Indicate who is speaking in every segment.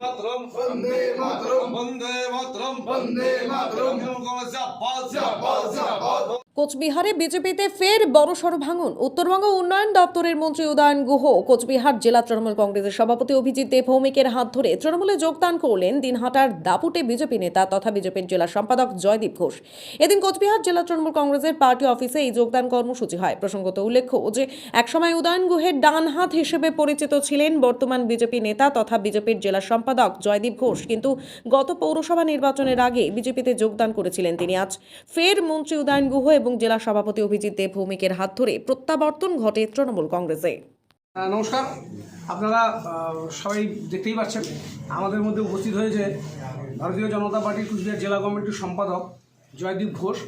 Speaker 1: মাতরম
Speaker 2: বন্দে মাতরম।
Speaker 1: বন্দে জিন্দাবাদ
Speaker 3: কোচবিহারে বিজেপিতে ফের বড়সড় ভাঙন। উত্তরবঙ্গ উন্নয়ন দপ্তরের মন্ত্রী উদয়ন গুহ কোচবিহার জেলা তৃণমূল কংগ্রেসের সভাপতি অভিজিৎ দেব ভৌমিকের হাত ধরে তৃণমূলে যোগদান করলেন দিনহাটার দাপুটে বিজেপি নেতা তথা বিজেপির জেলা সম্পাদক জয়দীপ ঘোষ। এদিন কোচবিহার জেলা তৃণমূল কংগ্রেসের পার্টি অফিসে এই যোগদান কর্মসূচি হয়। প্রসঙ্গত উল্লেখ্য যে, একসময় উদয়ন গুহের ডান হাত হিসেবে পরিচিত ছিলেন বর্তমান বিজেপি নেতা তথা বিজেপির জেলা সম্পাদক জয়দীপ ঘোষ। কিন্তু গত পৌরসভা নির্বাচনের আগে বিজেপিতে যোগদান করেছিলেন তিনি। আজ ফের মন্ত্রী উদয়ন গুহ এবং জেলা সভাপতি অভিজিৎ দেব ভৌমিকের হাত ধরে প্রত্যাবর্তন ঘটে তৃণমূল কংগ্রেসে।
Speaker 4: নমস্কার। আপনারা সবাই দেখতেই পাচ্ছেন, আমাদের মধ্যে উপস্থিত হয়েছে ভারতীয় জনতা পার্টির কুচবিহার জেলা কমিটির সম্পাদক জয়দীপ ঘোষ,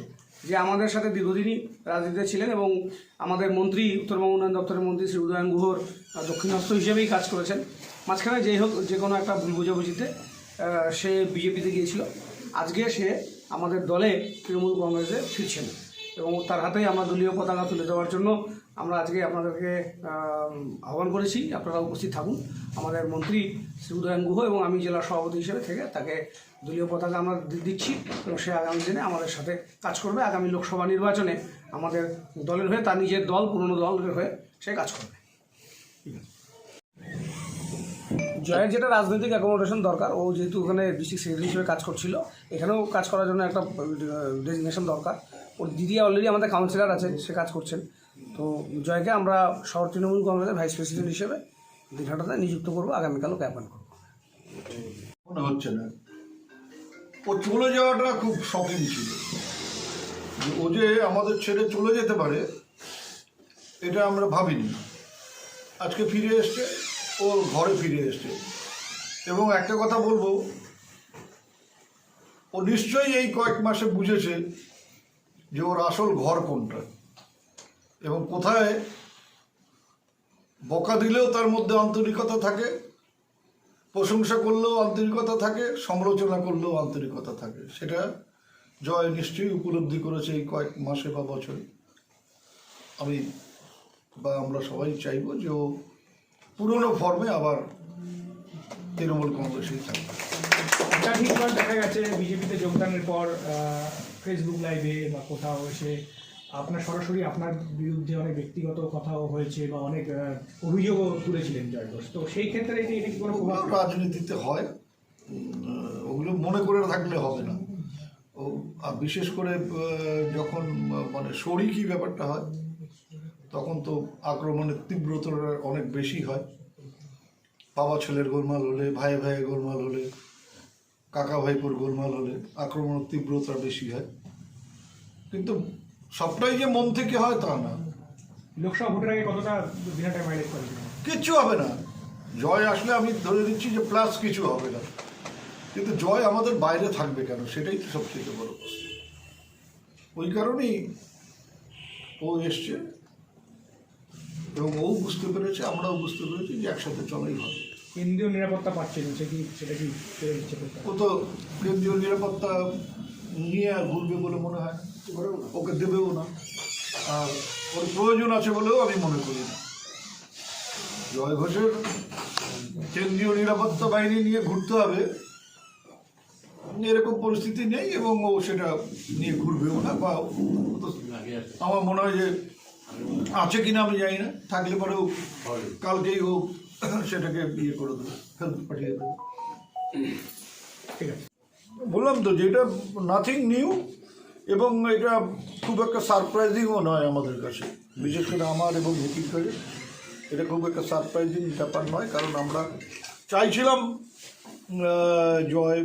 Speaker 4: যে আমাদের সাথে দীর্ঘদিনই রাজনীতিতে ছিলেন এবং আমাদের মন্ত্রী উত্তরবঙ্গ উন্নয়ন দপ্তরের মন্ত্রী শ্রী উদয়ন গুহর দক্ষিণহস্ত হিসেবেই কাজ করেছেন। মাঝখানে যেই হোক, যে কোনো একটা ভুল বুঝাবুঝিতে সে বিজেপিতে গিয়েছিল। আজকে সে আমাদের দলে তৃণমূল কংগ্রেসে ফিরছেন। এবং তার হাতেই আমরা দলীয় পতাকা তুলে দেওয়ার জন্য আমরা আজকে আপনাদেরকে আহ্বান করেছি। আপনারা উপস্থিত থাকুন। আমাদের মন্ত্রী শ্রী উদয়ন গুহ এবং আমি জেলা সভাপতি হিসেবে থেকে তাকে দলীয় পতাকা আমরা দিচ্ছি এবং সে আগামী দিনে আমাদের সাথে কাজ করবে। আগামী লোকসভা নির্বাচনে আমাদের দলের হয়ে, তার নিজের দল, পুরনো দলের হয়ে সে কাজ করবে। জয়ের যেটা রাজনৈতিক অ্যাকোমোডেশন দরকার, ও যেহেতু ওখানে ডিস্ট্রিক্ট সেক্রেটারি হিসেবে কাজ করছিল, এখানেও কাজ করার জন্য একটা ডেজিগনেশন দরকার। ওর দিদি অলরেডি আমাদের কাউন্সিলর আছে, সে কাজ করছেন। তো জয়কে আমরা শহর তৃণমূল কংগ্রেসের ভাইস প্রেসিডেন্ট হিসেবে দীঘাটাতে নিযুক্ত করব, আগামীকালও জ্ঞাপন করব।
Speaker 2: মনে হচ্ছে না। ও চলে যাওয়াটা খুব শকিং ছিল। ও যে আমাদের ছেড়ে চলে যেতে পারে, এটা আমরা ভাবিনি। আজকে ফিরে এসছে, ও ঘরে ফিরে এসছে। এবং একটা কথা বলব, ও নিশ্চয়ই এই কয়েক মাসে বুঝেছে যে ওর আসল ঘর কোনটা? এবং কোথায় বকা দিলেও তার মধ্যে আন্তরিকতা থাকে, প্রশংসা করলেও আন্তরিকতা থাকে, সমালোচনা করলেও আন্তরিকতা থাকে, সেটা জয় নিশ্চয়ই উপলব্ধি করেছে এই কয়েক মাসে বা বছরে। আমি বা আমরা সবাই চাইব যে ও পুরনো ফর্মে আবার তৃণমূল কংগ্রেসেই থাকবে।
Speaker 5: দেখা গেছে, বিজেপিতে যোগদানের পর ফেসবুক লাইভে বা কোথাও এসে আপনার সরাসরি আপনার বিরুদ্ধে অনেক ব্যক্তিগত কথাও হয়েছে বা অনেক অভিযোগও তুলেছিলেন জয় ঘোষ তো সেই ক্ষেত্রে এটা এটা কোনো প্রভাব
Speaker 2: রাজনীতিতে হয়। ওগুলো মনে করে থাকলে হবে না। ও আর বিশেষ করে যখন মানে শরিকি ব্যাপারটা হয় তখন তো আক্রমণের তীব্রতাটা অনেক বেশি হয়। বাবা ছেলের গোলমাল হলে ভাই ভাইয়ের গোলমাল হলে কাকা ভাইপুর গোলমাল হলে আক্রমণের তীব্রতা বেশি হয়। কিন্তু সবটাই যে মন থেকে হয় তা না।
Speaker 5: লোকসভা ভোটের আগে কতটা মাইলেজ
Speaker 2: কিচ্ছু হবে না। জয় আসলে আমি ধরে দিচ্ছি যে প্লাস কিছু হবে না। কিন্তু জয় আমাদের বাইরে থাকবে কেন? সেটাই তো সবচেয়ে বড় প্রশ্ন। ওই কারণেই ও এসছে এবং ও বুঝতে পেরেছে আমরাও বুঝতে পেরেছি যে একসাথে চলাই হবে
Speaker 5: কেন্দ্রীয় নিরাপত্তা পাচ্ছেন সে কি সেটা কি পেয়ে দিচ্ছে
Speaker 2: ও তো কেন্দ্রীয় নিরাপত্তা নিয়ে আর ঘুরবে বলে মনে হয়। ওকে দেবেও না। আর ওর প্রয়োজন আছে বলেও আমি মনে করি না। জয় ঘোষের কেন্দ্রীয় নিরাপত্তা বাহিনী নিয়ে ঘুরতে হবে। এরকম পরিস্থিতি নেই এবং ও সেটা নিয়ে ঘুরবেও না বা আমার মনে হয় যে আছে কিনা আমি জানি না। থাকলে পরেও কালকেই ও সেটাকে ইয়ে করে দেবে, ফেরত পাঠিয়ে দেবে।
Speaker 5: ঠিক আছে।
Speaker 2: বললাম তো যে এটা নাথিং নিউ এবং এটা খুব একটা সারপ্রাইজিংও নয় আমাদের কাছে। বিশেষ করে আমার এবং হিতির কাছে এটা খুব একটা সারপ্রাইজিং ব্যাপার নয়, কারণ আমরা চাইছিলাম জয়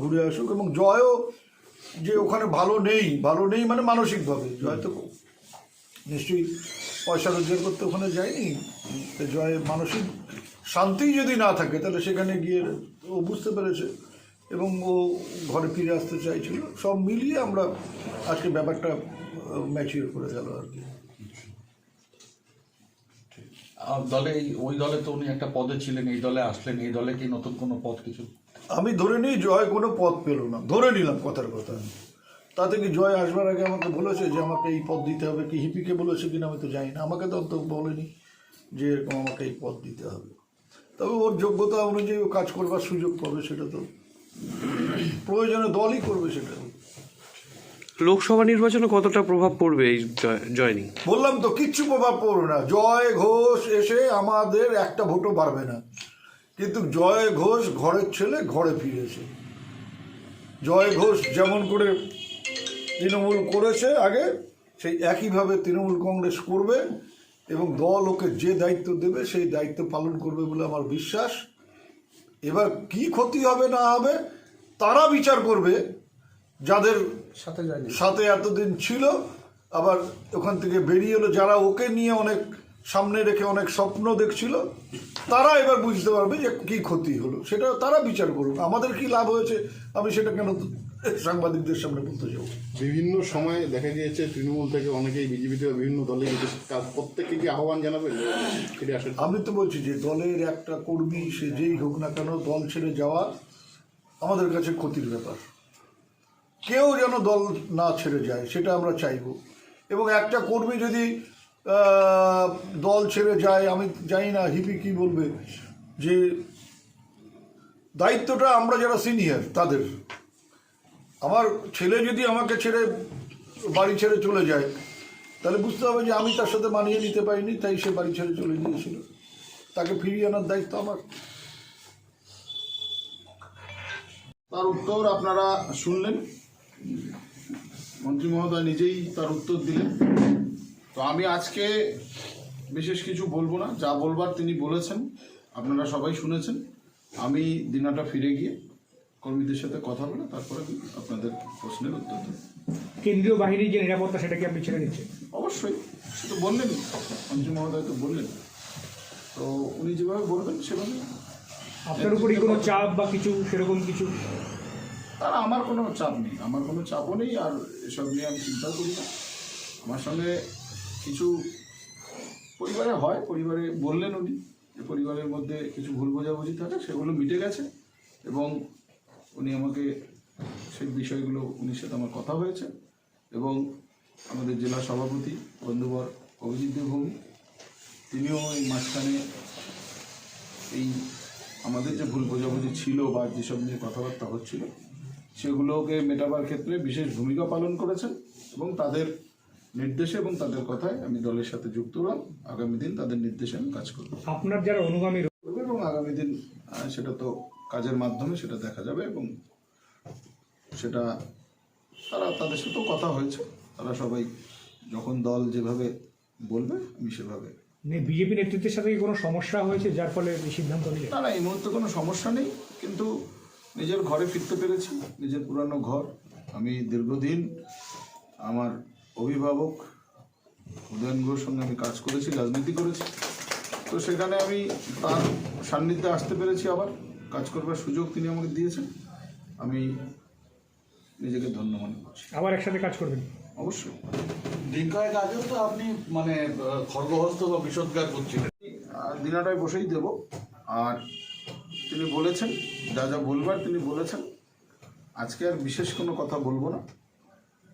Speaker 2: ঘুরে আসুক এবং জয়ও যে ওখানে ভালো নেই ভালো নেই মানে মানসিকভাবে। জয় তো নিশ্চয়ই পয়সা রোজগার করতে ওখানে যায়নি। জয় মানসিক শান্তি যদি না থাকে তাহলে সেখানে গিয়ে ও বুঝতে পেরেছে এবং ও ঘরে ফিরে আসতে চাইছিল। সব মিলিয়ে আমরা আজকে ব্যাপারটা ম্যাচিওর করে গেল আর কি।
Speaker 6: দলে ওই দলে তো উনি একটা পদে ছিলেন এই দলে আসলেন এই দলে কি নতুন কোনো পদ কিছু?
Speaker 2: আমি ধরে নিই জয় কোনো পদ পেল না। ধরে নিলাম কথার কথা। তাতে কি জয় আসবার আগে আমাকে বলেছে যে আমাকে এই পদ দিতে হবে? কি হিপিকে বলেছে কিনা আমি তো জানি না। আমাকে তো অন্তত বলেনি যে এরকম আমাকে এই পদ দিতে হবে। তবে ওর যোগ্যতা অনুযায়ী ও কাজ করবার সুযোগ পাবে সেটা তো প্রয়োজনে দলই করবে সেটা।
Speaker 7: লোকসভা নির্বাচনে কতটা প্রভাব পড়বে এই জয়নিং?
Speaker 2: বললাম তো কিচ্ছু প্রভাব পড়বে না। জয় ঘোষ এসে আমাদের একটা ভোটও বাড়বে না। কিন্তু জয় ঘোষ ঘরের ছেলে ঘরে ফিরেছে। জয় ঘোষ যেমন করে তৃণমূল করেছে আগে সেই একইভাবে তৃণমূল কংগ্রেস করবে এবং দল ওকে যে দায়িত্ব দেবে সেই দায়িত্ব পালন করবে বলে আমার বিশ্বাস। এবার কি ক্ষতি হবে না হবে তারা বিচার করবে যাদের
Speaker 4: সাথে
Speaker 2: সাথে এতদিন ছিল আবার ওখান থেকে বেরিয়ে এলো যারা ওকে নিয়ে অনেক সামনে রেখে অনেক স্বপ্ন দেখছিল তারা এবার বুঝতে পারবে যে কি ক্ষতি হলো। সেটা তারা বিচার করুক। আমাদের কি লাভ হয়েছে? আমি সেটা কেন সাংবাদিকদের সামনে বলতে যাব
Speaker 8: বিভিন্ন সময় দেখা গিয়েছে তৃণমূল থেকে অনেকেই বিজেপিতে বিভিন্ন দলে কাজ প্রত্যেককে কি আহ্বান জন্য?
Speaker 2: আমি তো বলছি যে দলের একটা কর্মী সে যেই হোক না কেন দল ছেড়ে যাওয়া আমাদের কাছে ক্ষতির ব্যাপার। কেউ যেন দল না ছেড়ে যায় সেটা আমরা চাইব। এবং একটা কর্মী যদি দল ছেড়ে যায় আমি জানি না হিপি কি বলবে যে দায়িত্বটা আমরা যারা সিনিয়র তাদের। আমার ছেলে যদি আমাকে ছেড়ে বাড়ি ছেড়ে চলে যায়, তাহলে বুঝতে হবে যে আমি তার সাথে মানিয়ে নিতে পারিনি, তাই সে বাড়ি ছেড়ে চলে গিয়েছিল। তাকে ফিরিয়ে আনার দায়িত্ব আমার।
Speaker 8: তার উত্তর আপনারা শুনলেন। মন্ত্রী মহোদয় নিজেই তার উত্তর দিলেন। তো আমি আজকে বিশেষ কিছু বলব না, যা বলবার তিনি বলেছেন, আপনারা সবাই শুনেছেন। আমি দিনাটা ফিরে গিয়ে কর্মীদের সাথে কথা বলে তারপরে প্রশ্নের উত্তর দেব।
Speaker 5: কেন্দ্রীয় বাহিনীর যে নিরাপত্তা সেটা কি আপনি ছেড়ে দিচ্ছেন?
Speaker 8: অবশ্যই সে তো বললেন মন্ত্রী মহোদয় তো বললেন তো উনি যেভাবে বলবেন সেভাবে
Speaker 5: আপনার উপরই কোনো চাপ বা কিছু সেরকম কিছু?
Speaker 8: তারা আমার কোনো চাপ নেই। আমার কোনো চাপও নেই আর এসব নিয়ে আমি চিন্তাও করি না। আমার সঙ্গে কিছু পরিবারে হয়। পরিবারে বললেন উনি যে পরিবারের মধ্যে কিছু ভুল বোঝাবুঝি থাকে সেগুলো মিটে গেছে এবং উনি আমাকে সেই বিষয়গুলো উনির সাথে আমার কথা হয়েছে এবং আমাদের জেলা সভাপতি বন্ধুবর অভিজিৎ দেবভূমি তিনিও এই মাঝখানে এই আমাদের যে ভুল বোঝাবুঝি ছিল বা যেসব নিয়ে কথাবার্তা হচ্ছিল সেগুলোকে মেটাবার ক্ষেত্রে বিশেষ ভূমিকা পালন করেছেন এবং তাদের নির্দেশে এবং তাদের কথায় আমি দলের সাথে যুক্ত হলাম। আগামী দিন তাদের নির্দেশে আমি কাজ করব।
Speaker 5: আপনার যারা অনুগামী
Speaker 8: করব এবং আগামী দিন সেটা তো কাজের মাধ্যমে সেটা দেখা যাবে এবং সেটা তারা তাদের সাথেও কথা হয়েছে। তারা সবাই যখন দল যেভাবে বলবে আমি সেভাবে
Speaker 5: বিজেপি নেতৃত্বের সাথে কি কোনো সমস্যা হয়েছে যার ফলে সিদ্ধান্ত নিলেন?
Speaker 8: না না এই মুহূর্তে কোনো সমস্যা নেই কিন্তু নিজের ঘরে ফিরতে পেরেছি নিজের পুরানো ঘর। আমি দীর্ঘদিন আমার অভিভাবক উদয়ন ঘোষ সঙ্গে আমি কাজ করেছি রাজনীতি করেছি। তো সেখানে আমি তার সান্নিধ্যে আসতে পেরেছি আবার। কাজ করবার সুযোগ তিনি আমাকে দিয়েছেন। আমি নিজেকে ধন্য মনে করছি।
Speaker 5: আবার একসাথে কাজ করবেন?
Speaker 8: অবশ্যই।
Speaker 6: দিন কয়েক আগেও তো আপনি মানে খর্গহস্ত বা বিষোদ্গার করছিলেন।
Speaker 8: দিনাটায় বসেই দেব। আর তিনি বলেছেন যা যা বলবার তিনি বলেছেন। আজকে আর বিশেষ কোনো কথা বলব না।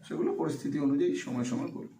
Speaker 8: সেগুলো পরিস্থিতি অনুযায়ী সময় সময় বলব।